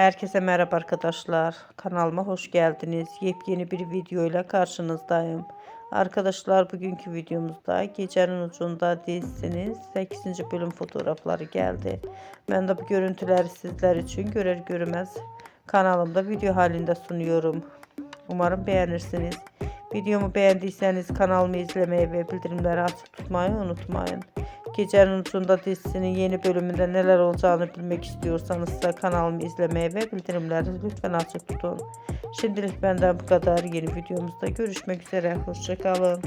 Herkese merhaba arkadaşlar. Kanalıma hoş geldiniz. Yepyeni bir video ile karşınızdayım. Arkadaşlar bugünkü videomuzda Gecenin Ucunda dizisinin 8. bölüm fotoğrafları geldi. Ben de bu görüntüleri sizler için görer görmez kanalımda video halinde sunuyorum. Umarım beğenirsiniz. Videomu beğendiyseniz kanalımı izlemeyi ve bildirimleri açık tutmayı unutmayın. Gecenin Ucunda dizisinin yeni bölümünde neler olacağını bilmek istiyorsanız ise kanalımı izlemeyi ve bildirimleri lütfen açık tutun. Şimdilik benden bu kadar. Yeni videomuzda görüşmek üzere. Hoşçakalın.